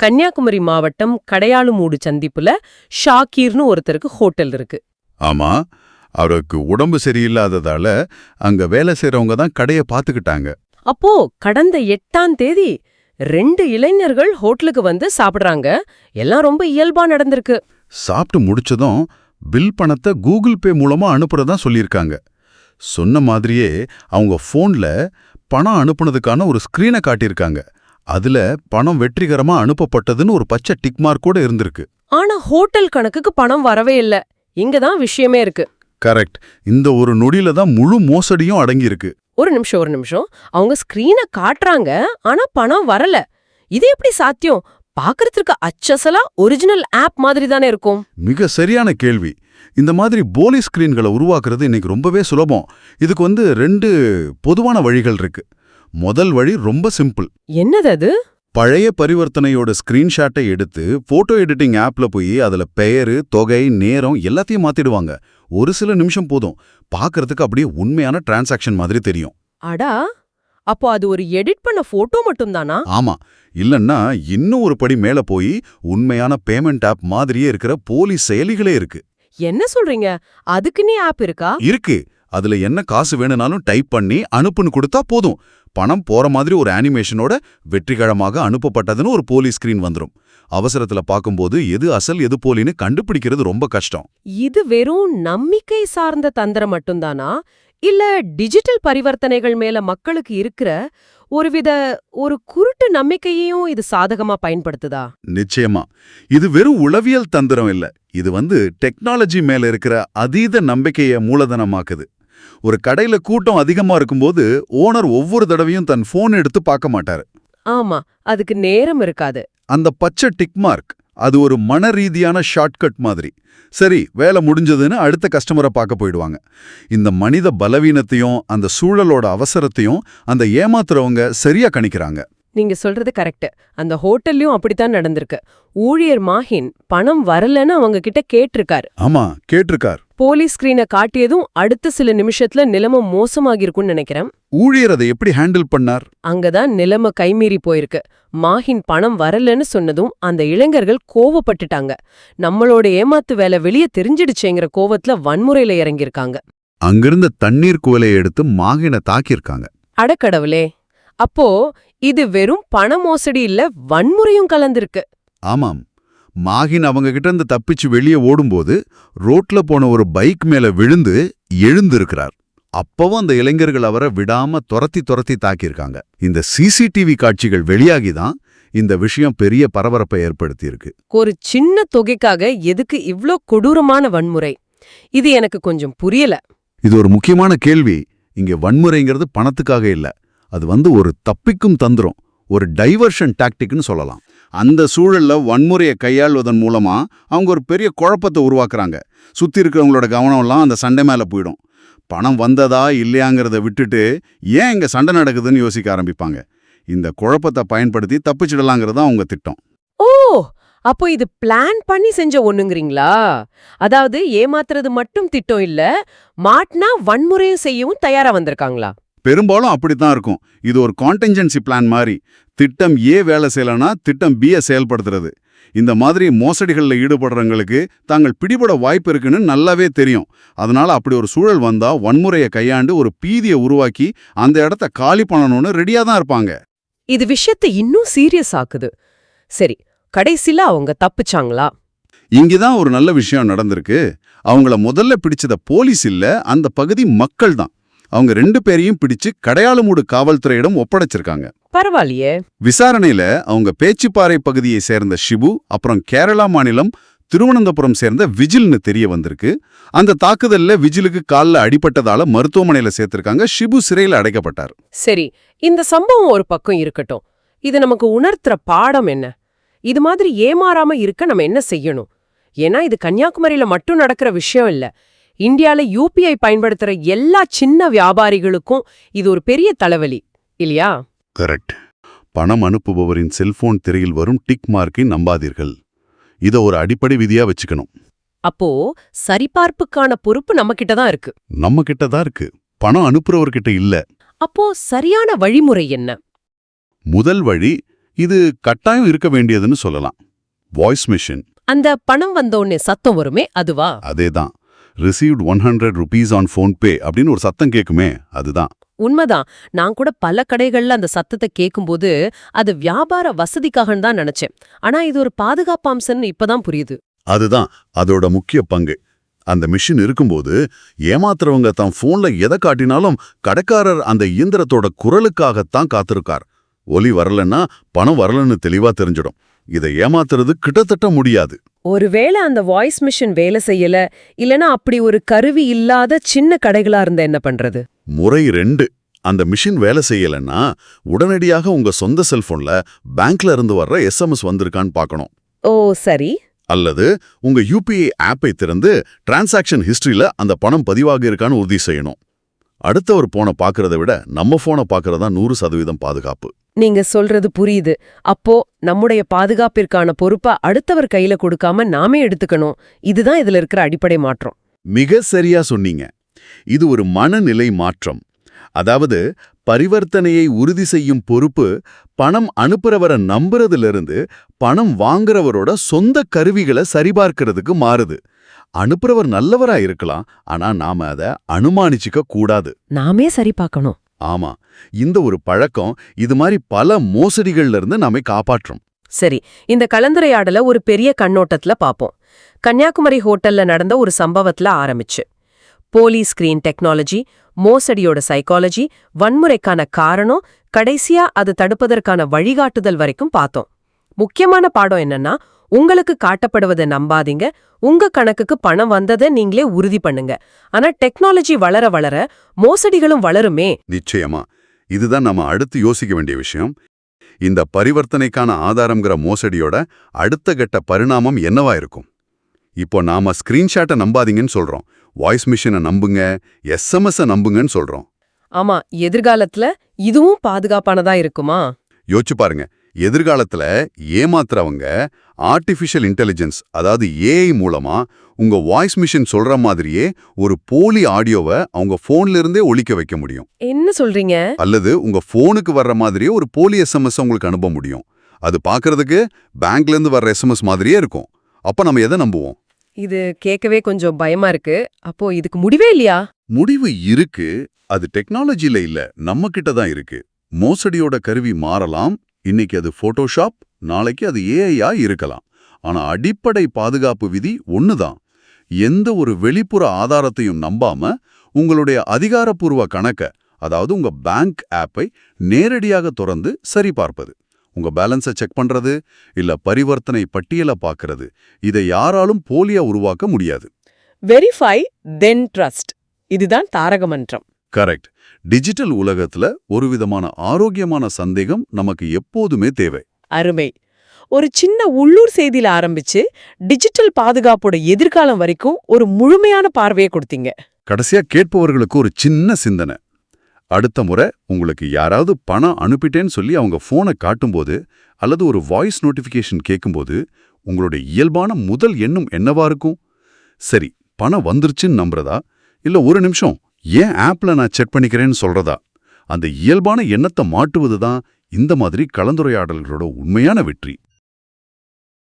கன்னியாகுமரி மாவட்டம் கடையாளுமூடு சந்திப்புல ஷாக்கீர்னு ஒருத்தருக்கு ஹோட்டல் இருக்கு. ஆமா அவருக்கு உடம்பு சரியில்லாததால அங்க வேலை செய்றவங்க தான் கடைய பாத்துக்கிட்டாங்க அப்போ கடந்த எட்டாம் தேதி ரெண்டு இளைஞர்கள் ஹோட்டலுக்கு வந்து சாப்பிடுறாங்க. எல்லாம் ரொம்ப இயல்பா நடந்திருக்கு. சாப்பிட்டு முடிச்சதும் பில் பணத்தை கூகுள் பே மூலமா அனுப்புறதா சொல்லியிருக்காங்க. சொன்ன மாதிரியே அவங்க ஃபோன்ல பணம் அனுப்புனதுக்கான ஒரு ஸ்கிரீனை காட்டியிருக்காங்க. அதுல பணம் வெற்றிகரமா அனுப்பப்பட்டதுன்னு ஒரு பச்சை டிக் மார்க் கூட இருந்திருக்கு. ஆனா ஹோட்டல் கணக்குக்கு பணம் வரவே இல்ல. இங்கதான் விஷயமே இருக்கு. கரெக்ட் இந்த ஒரு நொடியில தான் முழு மோசடியும் அடங்கியிருக்கு. ஒரு நிமிஷம் ஒரு நிமிஷம். அவங்க ஸ்கிரீனை காட்டுறாங்க ஆனா பணம் வரல. இது எப்படி சாத்தியம்? பாக்குறதுக்கு அச்சசலா ஒரிஜினல் ஆப் மாதிரி தானே இருக்கும். மிக சரியான கேள்வி. இந்த மாதிரி போலி ஸ்கிரீன்களை உருவாக்குறது இன்னைக்கு ரொம்பவே சுலபம். இதுக்கு வந்து ரெண்டு பொதுவான வழிகள் இருக்கு. முதல் வழி ரொம்ப சிம்பிள் என்னது அது பழைய பரிவர்த்தனையோட ஸ்கிரீன்ஷாட்டை எடுத்து போட்டோ எடிட்டிங் ஆப்ல போய் அதுல பெயரு தொகை நேரம் எல்லாத்தையும் மாத்திடுவாங்க. ஒரு சில நிமிஷம் போதும். பார்க்கறதுக்கு அப்படியே உண்மையான டிரான்சாக்ஷன் மாதிரி தெரியும். அடா! அப்போ அது ஒரு எடிட் பண்ண போட்டோ மட்டும்தானா? ஆமா. இல்லன்னா இன்னும் ஒரு படி மேல போய் உண்மையான பேமெண்ட் ஆப் மாதிரியே இருக்கிற போலி செயலிகளே இருக்கு. என்ன சொல்றீங்க? அதுக்குன்னே ஆப் இருக்கா? இருக்கு. அதுல என்ன காசு வேணும்னாலும் டைப் பண்ணி அனுப்புன்னு கொடுத்தா போதும். பணம் போற மாதிரி ஒரு அனிமேஷனோட வெற்றிகரமாக அனுப்பப்பட்டதுன்னு ஒரு போலி ஸ்கிரீன் வந்துரும். அவசரத்துல பார்க்கும்போது எது அசல் எது போலின்னு கண்டுபிடிக்கிறது ரொம்ப கஷ்டம். இது வெறும் நம்பிக்கை சார்ந்த தந்திரம் மட்டும்தானா? இல்ல டிஜிட்டல் பரிவர்த்தனைகள் மேல மக்களுக்கு இருக்கிற ஒருவித ஒரு குருட்டு நம்பிக்கையையும் இது சாதகமா பயன்படுத்துதா? நிச்சயமா. இது வெறும் உளவியல் தந்திரம் இல்ல. இது வந்து டெக்னாலஜி மேல இருக்கிற அதீத நம்பிக்கைய மூலதனமாக்குது. ஒரு கடையில கூட்டம் அதிகமா இருக்கும்போது ஓனர் ஒவ்வொரு தடவையும் தன் போன் எடுத்து பார்க்க மாட்டாரு. ஆமா அதுக்கு நேரம் இருக்காது. அந்த பச்சை டிக் மார்க் அது ஒரு மன ரீதியான ஷார்ட்கட் மாதிரி. சரி வேலை முடிஞ்சதுன்னு அடுத்த கஸ்டமரை பார்க்க போயிடுவாங்க. இந்த மனித பலவீனத்தையும் அந்த சூழலோட அவசரத்தையும் அந்த ஏமாத்துறவங்க சரியா கணிக்கிறாங்க. நீங்க சொல்றது கரெக்ட். அந்த ஹோட்டல்லயும் அப்படித்தான் நடந்திருக்கு. ஊழியர் மாஹின் பணம் வரலன்னு அவங்க கிட்ட கேட்டிருக்காரு. ஆமா கேட்டிருக்கார். போலீஸ் ஸ்கிரீனை காட்டியதும் அடுத்த சில நிமிஷத்துல நிலைமை மோசமாகிருக்கும்னு நினைக்கிறேன். ஊழியர் அதை எப்படி ஹேண்டில் பண்ணார்? அங்கதான் நிலைமை கைமீறி போயிருக்கு. மாஹின் பணம் வரலன்னு சொன்னதும் அந்த இளைஞர்கள் கோவப்பட்டுட்டாங்க. நம்மளோட ஏமாத்து வேலை வெளியே தெரிஞ்சிடுச்சேங்கிற கோவத்துல வன்முறையில இறங்கியிருக்காங்க. அங்கிருந்த தண்ணீர் குவலையை எடுத்து மாகின தாக்கியிருக்காங்க. அடக்கடவுளே. அப்போ இது வெறும் பண மோசடி இல்ல வன்முறையும் கலந்திருக்கு. ஆமாம். மாகின் அவங்க கிட்ட இருந்து தப்பிச்சு வெளியே ஓடும்போது ரோட்ல போன ஒரு பைக் மேல விழுந்து எழுந்திருக்கிறார். அப்பவும் அந்த இளைஞர்கள் அவரை விடாம துரத்தி துரத்தி தாக்கியிருக்காங்க. இந்த சிசிடிவி காட்சிகள் வெளியாகி தான் இந்த விஷயம் பெரிய பரபரப்பை ஏற்படுத்தியிருக்கு. ஒரு சின்ன தொகைக்காக எதுக்கு இவ்ளோ கொடூரமான வன்முறை? இது எனக்கு கொஞ்சம் புரியல. இது ஒரு முக்கியமான கேள்வி. இங்க வன்முறைங்கிறது பணத்துக்காக இல்ல. அது வந்து ஒரு தப்பிக்கும் தந்திரம் ஒரு டைவர்ஷன் டாக்டிக்னு சொல்லலாம். அந்த சூழல்ல வன்முறையை கையாள்வதன் மூலமா அவங்க ஒரு பெரிய குழப்பத்தை உருவாக்குறாங்க. சுத்தி இருக்கிறவங்களோட கவனம்லாம் அந்த சண்டை மேல போயிடும். பணம் வந்ததா இல்லையாங்கிறத விட்டுட்டு ஏன் இங்க சண்டை நடக்குதுன்னு யோசிக்க ஆரம்பிப்பாங்க. இந்த குழப்பத்தை பயன்படுத்தி தப்பிச்சிடலாங்கிறது தான் அவங்க திட்டம். ஓ! அப்போ இது பிளான் பண்ணி செஞ்ச ஒண்ணுங்கிறீங்களா? அதாவது ஏமாத்துறது மட்டும் திட்டம் இல்ல மாட்னா வன்முறையும் செய்யவும் தயாரா வந்திருக்காங்களா? பெரும்பாலும் அப்படித்தான் இருக்கும். இது ஒரு கான்டென்ஜென்சி பிளான் மாதிரி திட்டம் ஏ வேலை செய்யலனா திட்டம் பி செயல்படுத்துறது. இந்த மாதிரி மோசடிகளில் ஈடுபடுறவங்களுக்கு தாங்கள் பிடிபட வாய்ப்பு இருக்குன்னு நல்லாவே தெரியும். அதனால அப்படி ஒரு சூழல் வந்தா வன்முறையை கையாண்டு ஒரு பீதியை உருவாக்கி அந்த இடத்த காலி பண்ணணும்னு ரெடியா தான் இருப்பாங்க. இது விஷயத்தை இன்னும் சீரியஸ் ஆக்குது. சரி கடைசில அவங்க தப்பிச்சாங்களா? இங்கதான் ஒரு நல்ல விஷயம் நடந்திருக்கு. அவங்கள முதல்ல பிடிச்சத போலீஸ் இல்ல அந்த பகுதி மக்கள் தான் அவங்க ரெண்டு பேரையும் பிடிச்சு கடையாளமூடு காவல்துறையிடம் ஒப்படைச்சிருக்காங்க. பரவாயில்லையே. விசாரணையில அவங்க பேச்சுப்பாறை பகுதியை சேர்ந்த ஷிபு அப்புறம் கேரளா மாநிலம் திருவனந்தபுரம் சேர்ந்த விஜில்னு தெரிய வந்திருக்கு. அந்த தாக்குதல்ல விஜிலுக்கு கால்ல அடிபட்டதால மருத்துவமனையில சேர்த்திருக்காங்க. ஷிபு சிறையில அடைக்கப்பட்டார். சரி இந்த சம்பவம் ஒரு பக்கம் இருக்கட்டும். இது நமக்கு உணர்த்துற பாடம் என்ன? இது மாதிரி ஏமாறாம இருக்க நம்ம என்ன செய்யணும்? ஏன்னா இது கன்னியாகுமரியில மட்டும் நடக்கிற விஷயம் இல்ல. இந்தியால யூபிஐ பயன்படுத்துற எல்லா சின்ன வியாபாரிகளுக்கும் இது ஒரு பெரிய தலைவலி இல்லையா? கரெக்ட். பணம் அனுப்புபவரின் செல்போன் திரையில் வரும் டிக் மார்க்கை நம்பாதீர்கள். இத ஒரு அடிப்படை விதியா வச்சுக்கணும். அப்போ சரிபார்ப்புக்கான பொறுப்பு நம்ம கிட்ட தான் இருக்கு. நம்ம கிட்ட தான் இருக்கு. பணம் அனுப்புறவர்கிட்ட இல்ல. அப்போ சரியான வழிமுறை என்ன? முதல் வழி இது கட்டாயம் இருக்க வேண்டியதுன்னு சொல்லலாம். வாய்ஸ் மிஷின் அந்த பணம் வந்தோடனே சத்தம் வருமே அதுவா? அதேதான். Received one hundred rupees on PhonePe அப்படின்னு ஒரு சத்தம் கேட்குமே அதுதான். உண்மைதான். நான் கூட பல கடைகள்ல அந்த சத்தத்தை கேட்கும்போது அது வியாபார வசதிக்காகன்னு தான் நினைச்சேன். ஆனா இது ஒரு பாதுகாப்பு அம்சம்னு இப்பதான் புரியுது. அதுதான் அதோட முக்கிய பங்கு. அந்த மிஷின் இருக்கும்போது ஏமாத்துறவங்க தன் போன்ல எதை காட்டினாலும் கடைக்காரர் அந்த இயந்திரத்தோட குரலுக்காகத்தான் காத்திருக்கார். ஒலி வரலன்னா பணம் வரலன்னு தெளிவா தெரிஞ்சிடும். இதை ஏமாத்துறது கிட்டத்தட்ட முடியாது. ஒருவேளை அந்த வாய்ஸ் மிஷின் வேலை செய்யல இல்லனா அப்படி ஒரு கருவி இல்லாத சின்ன கடைகளா இருந்தா என்ன பண்றது? முறை ரெண்டு. அந்த மிஷின் வேலை செய்யலைன்னா உடனடியாக உங்க சொந்த செல்போன்ல பேங்க்ல இருந்து வர்ற எஸ்எம்எஸ் வந்திருக்கான்னு பார்க்கணும். ஓ சரி. அல்லது உங்க யூபிஐ ஆப்பை திறந்து டிரான்சாக்ஷன் ஹிஸ்டரியில அந்த பணம் பதிவாகி இருக்கான்னு உறுதி செய்யணும். அடுத்தவர் போனை பார்க்கறத விட நம்ம போனை பார்க்கறதா நூறு சதவீதம் பாதுகாப்பு. நீங்க சொல்றது புரியுது. அப்போ நம்முடைய பாதுகாப்பிற்கான பொறுப்பை அடுத்தவர் கையில கொடுக்காம நாமே எடுத்துக்கணும். இதுதான் இதுல இருக்கிற அடிப்படை மாற்றம். மிக சரியா சொன்னீங்க. இது ஒரு மனநிலை மாற்றம். அதாவது பரிவர்த்தனையை உறுதி செய்யும் பொறுப்பு பணம் அனுப்புறவரை நம்புறதிலிருந்து பணம் வாங்குறவரோட சொந்த கருவிகளை சரிபார்க்கிறதுக்கு மாறுது. அனுப்புறவர் நல்லவரா இருக்கலாம் ஆனா நாம அதை அனுமானிச்சுக்க கூடாது. நாமே சரி பார்க்கணும். ஆமா இந்த ஒரு பழக்கம் இது மாதிரி பல மோசடிகள்ல இருந்து நம்மை காப்பாற்றும் சரி இந்த கலந்துரையாடல ஒரு பெரிய கண்ணோட்டத்துல பாப்போம் கன்னியாகுமரி ஹோட்டல்ல நடந்த ஒரு சம்பவத்துல ஆரம்பிச்சு. போலி ஸ்கிரீன் டெக்னாலஜி மோசடியோட சைக்காலஜி வன்முறைக்கான காரணம் கடைசியா அது தடுப்பதற்கான வழிகாட்டுதல் வரைக்கும் பார்த்தோம். முக்கியமான பாடம் என்னன்னா உங்களுக்கு காட்டப்படுவதை நம்பாதீங்க உங்க கணக்குக்கு பணம் வந்ததை நீங்களே உறுதி பண்ணுங்க. ஆனா டெக்னாலஜி வளர வளர மோசடிகளும் வளருமே. நிச்சயமா. இதுதான் நம்ம அடுத்து யோசிக்க வேண்டிய விஷயம். இந்த பரிவர்த்தனைக்கான ஆதாரம்ங்கிற மோசடியோட அடுத்த கட்ட பரிணாமம் என்னவா இருக்கும்? இப்போ நாம ஸ்கிரீன்ஷாட்டை நம்பாதீங்கன்னு சொல்றோம். வாய்ஸ் மிஷினை நம்புங்க எஸ்எம்எஸ் நம்புங்கன்னு சொல்றோம். ஆமா எதிர்காலத்துல இதுவும் பாதுகாப்பானதா இருக்குமா? யோசிச்சு பாருங்க எதிர்காலத்துல ஏமாத்துறவங்க ஆர்டிஃபிஷியல் இன்டெலிஜென்ஸ் அதாவது ஏஐ மூலமா உங்க வாய்ஸ் மிஷின் சொல்ற மாதிரியே ஒரு போலி ஆடியோவை அவங்க போன்ல இருந்தே ஒலிக்க வைக்க முடியும். என்ன சொல்றீங்க? அல்லது உங்க போனுக்கு வர்ற மாதிரியே ஒரு போலி எஸ்எம்எஸ் உங்களுக்கு அனுப்ப முடியும். அது பார்க்கறதுக்கு பேங்க்ல இருந்து வர்ற எஸ்எம்எஸ் மாதிரியே இருக்கும். அப்ப நம்ம எதை நம்புவோம்? இது கேட்கவே கொஞ்சம் பயமா இருக்கு. அப்போ இதுக்கு முடிவே இல்லையா? முடிவு இருக்கு. அது டெக்னாலஜில இல்ல. நம்ம கிட்ட தான் இருக்கு. மோசடியோட கருவி மாறலாம். இன்னைக்கு அது போட்டோஷாப் நாளைக்கு அது ஏஐயா இருக்கலாம். ஆனா அடிப்படை பாதுகாப்பு விதி ஒண்ணுதான். எந்த ஒரு வெளிப்புற ஆதாரத்தையும் நம்பாம உங்களுடைய அதிகாரப்பூர்வ கணக்க அதாவது உங்க பேங்க் ஆப்பை நேரடியாக திறந்து சரிபார்ப்பது. உங்க பேலன்ஸை செக் பண்றது இல்ல பரிவர்த்தனை பட்டியலை பார்க்கறது இதை யாராலும் போலியா உருவாக்க முடியாது. வெரிஃபை தென் ட்ரஸ்ட் இதுதான் தாரக மன்றம். கரெக்ட் டிஜிட்டல் உலகத்துல ஒரு விதமான ஆரோக்கியமான சந்தேகம் நமக்கு எப்போதுமே தேவை. அருமை. ஒரு சின்ன உள்ளூர் செய்தியில ஆரம்பிச்சு டிஜிட்டல் பாதுகாப்போட எதிர்காலம் வரைக்கும் ஒரு முழுமையான பார்வையை கொடுத்தீங்க. கடைசியா கேட்பவர்களுக்கு ஒரு சின்ன சிந்தனை. அடுத்த முறை உங்களுக்கு யாராவது பணம் அனுப்பிட்டேன்னு சொல்லி அவங்க ஃபோனை காட்டும்போது அல்லது ஒரு வாய்ஸ் நோட்டிஃபிகேஷன் கேட்கும்போது உங்களுடைய இயல்பான முதல் எண்ணம் என்னவா இருக்கும்? சரி பணம் வந்துருச்சுன்னு நம்புறதா? இல்ல ஒரு நிமிஷம் ஏன் ஆப்ல நான் செக் பண்ணிக்கிறேன்னு சொல்றதா? அந்த இயல்பான எண்ணத்தை மாட்டுவது தான் இந்த மாதிரி கலந்துரையாடல்களோட உண்மையான வெற்றி.